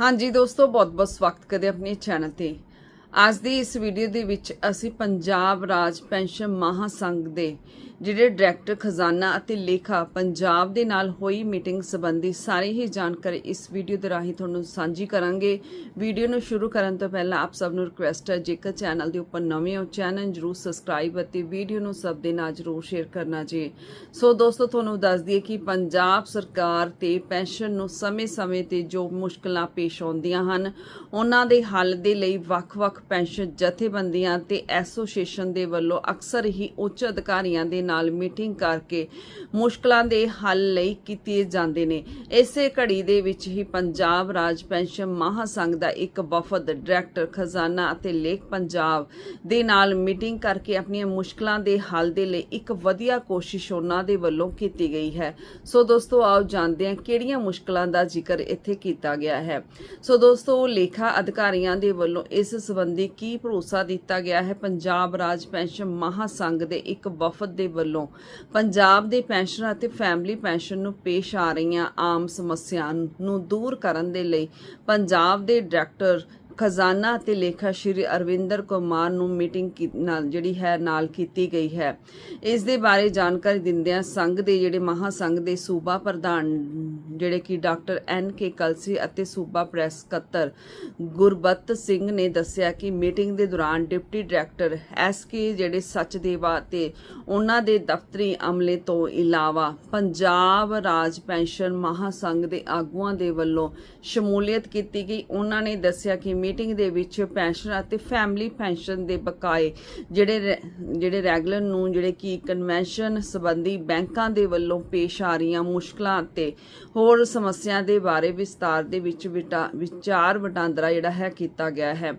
ਹਾਂਜੀ ਦੋਸਤੋ ਬਹੁਤ-ਬਹੁਤ ਸਵਾਗਤ ਕਰਦੇ ਆਪਣੇ ਚੈਨਲ ਤੇ। ਅੱਜ ਦੀ ਇਸ ਵੀਡੀਓ ਦੇ ਵਿੱਚ ਅਸੀਂ ਪੰਜਾਬ ਰਾਜ ਪੈਨਸ਼ਨ ਮਹਾਸੰਘ ਦੇ ਜਿਹੜੇ ਡਾਇਰੈਕਟਰ, ਖਜ਼ਾਨਾ ਅਤੇ ਲੇਖਾ ਪੰਜਾਬ ਦੇ ਨਾਲ ਹੋਈ ਮੀਟਿੰਗ ਸੰਬੰਧੀ ਸਾਰੀ ਹੀ ਜਾਣਕਾਰੀ ਇਸ ਵੀਡੀਓ ਦੇ ਰਾਹੀਂ ਤੁਹਾਨੂੰ ਸਾਂਝੀ ਕਰਾਂਗੇ। ਵੀਡੀਓ ਨੂੰ ਸ਼ੁਰੂ ਕਰਨ ਤੋਂ ਪਹਿਲਾਂ ਆਪ ਸਭ ਨੂੰ ਰਿਕੁਐਸਟ ਹੈ, ਜੇਕਰ ਚੈਨਲ ਦੇ ਉੱਪਰ ਨਵੇਂ ਹੋ ਚੈਨਲ ਜਰੂਰ ਸਬਸਕ੍ਰਾਈਬ ਅਤੇ ਵੀਡੀਓ ਨੂੰ ਸਭ ਦੇ ਨਾਲ ਜਰੂਰ ਸ਼ੇਅਰ ਕਰਨਾ ਜੀ। ਸੋ ਦੋਸਤੋ, ਤੁਹਾਨੂੰ ਦੱਸ ਦਈਏ ਕਿ ਪੰਜਾਬ ਸਰਕਾਰ ਤੇ ਪੈਨਸ਼ਨ ਨੂੰ ਸਮੇਂ-ਸਮੇਂ ਤੇ ਜੋ ਮੁਸ਼ਕਲਾਂ ਪੇਸ਼ ਆਉਂਦੀਆਂ ਹਨ, ਉਹਨਾਂ ਦੇ ਹੱਲ ਦੇ ਲਈ ਵੱਖ-ਵੱਖ ਪੈਨਸ਼ਨ ਜਥੇਬੰਦੀਆਂ ਤੇ ਐਸੋਸੀਏਸ਼ਨ ਦੇ ਵੱਲੋਂ ਅਕਸਰ ਹੀ ਉੱਚ ਅਧਿਕਾਰੀਆਂ ਦੇ ਨਾਲ ਮੀਟਿੰਗ ਕਰਕੇ ਮੁਸ਼ਕਲਾਂ ਦੇ ਹੱਲ ਲਈ ਕੀਤੇ ਜਾਂਦੇ ਨੇ। ਇਸੇ ਘੜੀ ਦੇ ਵਿੱਚ ਹੀ ਪੰਜਾਬ ਰਾਜ ਪੈਨਸ਼ਨ ਮਹਾਸੰਘ ਦਾ ਇੱਕ ਵਫਦ ਡਾਇਰੈਕਟਰ ਖਜ਼ਾਨਾ ਅਤੇ ਲੇਖ ਪੰਜਾਬ ਦੇ ਨਾਲ ਮੀਟਿੰਗ ਕਰਕੇ ਆਪਣੀਆਂ ਮੁਸ਼ਕਲਾਂ ਦੇ ਹੱਲ ਦੇ ਲਈ ਇੱਕ ਵਧੀਆ ਕੋਸ਼ਿਸ਼ ਉਹਨਾਂ ਦੇ ਵੱਲੋਂ ਕੀਤੀ ਗਈ ਹੈ। ਸੋ ਦੋਸਤੋ, ਆਓ ਜਾਣਦੇ ਹਾਂ ਕਿਹੜੀਆਂ ਮੁਸ਼ਕਲਾਂ ਦਾ ਜ਼ਿਕਰ ਇੱਥੇ ਕੀਤਾ ਗਿਆ ਹੈ। ਸੋ ਦੋਸਤੋ, ਲੇਖਾ ਅਧਿਕਾਰੀਆਂ ਦੇ ਵੱਲੋਂ ਇਸ ਸੰਬੰਧੀ ਕੀ ਭਰੋਸਾ ਦਿੱਤਾ ਗਿਆ ਹੈ? ਪੰਜਾਬ ਰਾਜ ਪੈਨਸ਼ਨ ਮਹਾਸੰਘ ਦੇ ਇੱਕ ਵਫਦ ਦੇ ਵੱਲੋਂ ਪੰਜਾਬ ਦੇ ਪੈਨਸ਼ਨਰ ਅਤੇ ਫੈਮਿਲੀ ਪੈਨਸ਼ਨ ਨੂੰ ਪੇਸ਼ ਆ ਰਹੀਆਂ ਆਮ ਸਮੱਸਿਆ ਨੂੰ ਦੂਰ ਕਰਨ ਦੇ ਲਈ ਪੰਜਾਬ ਦੇ ਡਾਇਰੈਕਟਰ ਖਜ਼ਾਨਾ ਅਤੇ ਲੇਖਾ ਸ਼੍ਰੀ ਅਰਵਿੰਦਰ ਕੁਮਾਰ ਨੂੰ ਮੀਟਿੰਗ ਕੀ- ਨਾਲ ਜਿਹੜੀ ਹੈ, ਨਾਲ ਕੀਤੀ ਗਈ ਹੈ। ਇਸ ਦੇ ਬਾਰੇ ਜਾਣਕਾਰੀ ਦਿੰਦਿਆਂ ਸੰਘ ਦੇ ਜਿਹੜੇ ਮਹਾ ਸੰਘ ਦੇ ਸੂਬਾ ਪ੍ਰਧਾਨ, ਜਿਹੜੇ ਕਿ ਡਾਕਟਰ ਐਨ ਕੇ ਕਲਸੀ ਅਤੇ ਸੂਬਾ ਪ੍ਰੈਸ ਸਕੱਤਰ ਗੁਰਬਤ ਸਿੰਘ ਨੇ ਦੱਸਿਆ ਕਿ ਮੀਟਿੰਗ ਦੇ ਦੌਰਾਨ ਡਿਪਟੀ ਡਾਇਰੈਕਟਰ ਐਸ ਕੇ ਜਿਹੜੇ ਸੱਚਦੇਵਾ ਤੇ ਉਹਨਾਂ ਦੇ ਦਫ਼ਤਰੀ ਅਮਲੇ ਤੋਂ ਇਲਾਵਾ ਪੰਜਾਬ ਰਾਜ ਪੈਨਸ਼ਨ ਮਹਾ ਸੰਘ ਦੇ ਆਗੂਆਂ ਦੇ ਵੱਲੋਂ ਸ਼ਮੂਲੀਅਤ ਕੀਤੀ ਗਈ। ਉਹਨਾਂ ਨੇ ਦੱਸਿਆ ਕਿ ਮੀਟਿੰਗ ਦੇ ਵਿੱਚ ਪੈਨਸ਼ਨ ਅਤੇ ਫੈਮਿਲੀ ਪੈਨਸ਼ਨ ਦੇ ਬਕਾਏ ਜਿਹੜੇ ਰੈ- ਜਿਹੜੇ ਰੈਗੂਲਰ ਨੂੰ, ਜਿਹੜੇ ਕਿ ਕਨਵੈਨਸ਼ਨ ਸੰਬੰਧੀ ਬੈਂਕਾਂ ਦੇ ਵੱਲੋਂ ਪੇਸ਼ ਆ ਰਹੀਆਂ ਮੁਸ਼ਕਲਾਂ ਅਤੇ ਹੋਰ ਸਮੱਸਿਆ ਦੇ ਬਾਰੇ ਵਿਸਤਾਰ ਦੇ ਵਿੱਚ ਵਿਚਾਰ ਵਟਾਂਦਰਾ ਜਿਹੜਾ ਹੈ ਕੀਤਾ ਗਿਆ ਹੈ।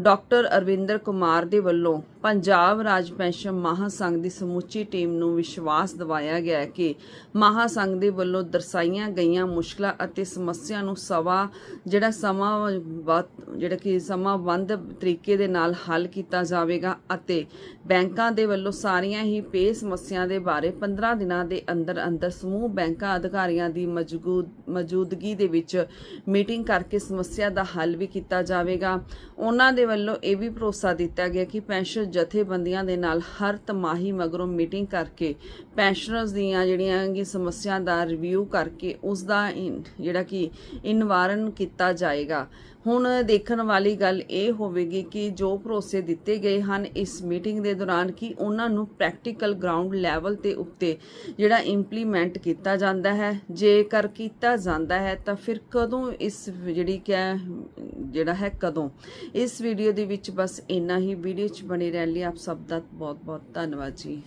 ਡਾਕਟਰ ਅਰਵਿੰਦਰ ਕੁਮਾਰ ਦੇ ਵੱਲੋਂ ਪੰਜਾਬ ਰਾਜ ਪੈਨਸ਼ਨ ਮਹਾਸੰਘ ਦੀ ਸਮੁੱਚੀ ਟੀਮ ਨੂੰ ਵਿਸ਼ਵਾਸ ਦਿਵਾਇਆ ਗਿਆ ਹੈ ਕਿ ਮਹਾਸੰਘ ਦੇ ਵੱਲੋਂ ਦਰਸਾਈਆਂ ਗਈਆਂ ਮੁਸ਼ਕਲਾਂ ਅਤੇ ਸਮੱਸਿਆ ਨੂੰ ਸਵਾ ਜਿਹੜਾ ਸਮਾਂ ਵੱਧ- ਜਿਹੜਾ ਕਿ ਸਮਾਂਬੰਧ ਤਰੀਕੇ ਦੇ ਨਾਲ ਹੱਲ ਕੀਤਾ ਜਾਵੇਗਾ ਅਤੇ ਬੈਂਕਾਂ ਦੇ ਵੱਲੋਂ ਸਾਰੀਆਂ ਹੀ ਪੇ ਸਮੱਸਿਆ ਦੇ ਬਾਰੇ 15 ਦਿਨਾਂ ਦੇ ਅੰਦਰ ਅੰਦਰ ਸਮੂਹ ਬੈਂਕਾਂ ਅਧਿਕਾਰੀਆਂ ਦੀ ਮੌਜੂਦ, ਮੌਜੂਦਗੀ ਦੇ ਵਿੱਚ ਮੀਟਿੰਗ ਕਰਕੇ ਸਮੱਸਿਆ ਦਾ ਹੱਲ ਵੀ ਕੀਤਾ ਜਾਵੇਗਾ। ਉਹਨਾਂ ਦੇ ਵੱਲੋਂ ਇਹ ਵੀ ਭਰੋਸਾ ਦਿੱਤਾ ਗਿਆ ਕਿ ਪੈਨਸ਼ਨ ਜਥੇਬੰਦੀਆਂ ਦੇ ਨਾਲ ਹਰ ਤਮਾਹੀ ਮਗਰੋਂ ਮੀਟਿੰਗ ਕਰਕੇ ਪੈਨਸ਼ਨਰਸ ਦੀਆਂ ਜਿਹੜੀਆਂ ਕਿ ਸਮੱਸਿਆ ਦਾ ਰਿਵਿਊ ਕਰਕੇ ਉਸ ਦਾ ਜਿਹੜਾ ਕਿ ਇਨਵਾਰਨ ਕੀਤਾ ਜਾਏਗਾ। ਹੁਣ ਦੇਖਣ ਵਾਲੀ ਗੱਲ ਇਹ ਹੋਵੇਗੀ ਕਿ ਜੋ ਭਰੋਸੇ ਦਿੱਤੇ ਗਏ ਹਨ ਇਸ ਮੀਟਿੰਗ ਦੇ ਦੌਰਾਨ ਕਿ ਉਹਨਾਂ ਨੂੰ ਪ੍ਰੈਕਟੀਕਲ ਗਰਾਊਂਡ ਲੈਵਲ ਤੇ ਉੱਤੇ ਜਿਹੜਾ ਇੰਪਲੀਮੈਂਟ ਕੀਤਾ ਜਾਂਦਾ ਹੈ, ਜੇਕਰ ਕੀਤਾ ਜਾਂਦਾ ਹੈ ਤਾਂ ਫਿਰ ਕਦੋਂ ਇਸ ਜਿਹੜੀ ਕਿ ਜਿਹੜਾ ਹੈ ਕਦੋਂ? ਇਸ ਵੀਡੀਓ ਦੇ ਵਿੱਚ ਬਸ ਇੰਨਾ ਹੀ। ਵੀਡੀਓ 'ਚ ਬਣੇ ਰਹਿਣ ਲਈ ਆਪ ਸਭ ਦਾ ਬਹੁਤ ਬਹੁਤ ਧੰਨਵਾਦ ਜੀ।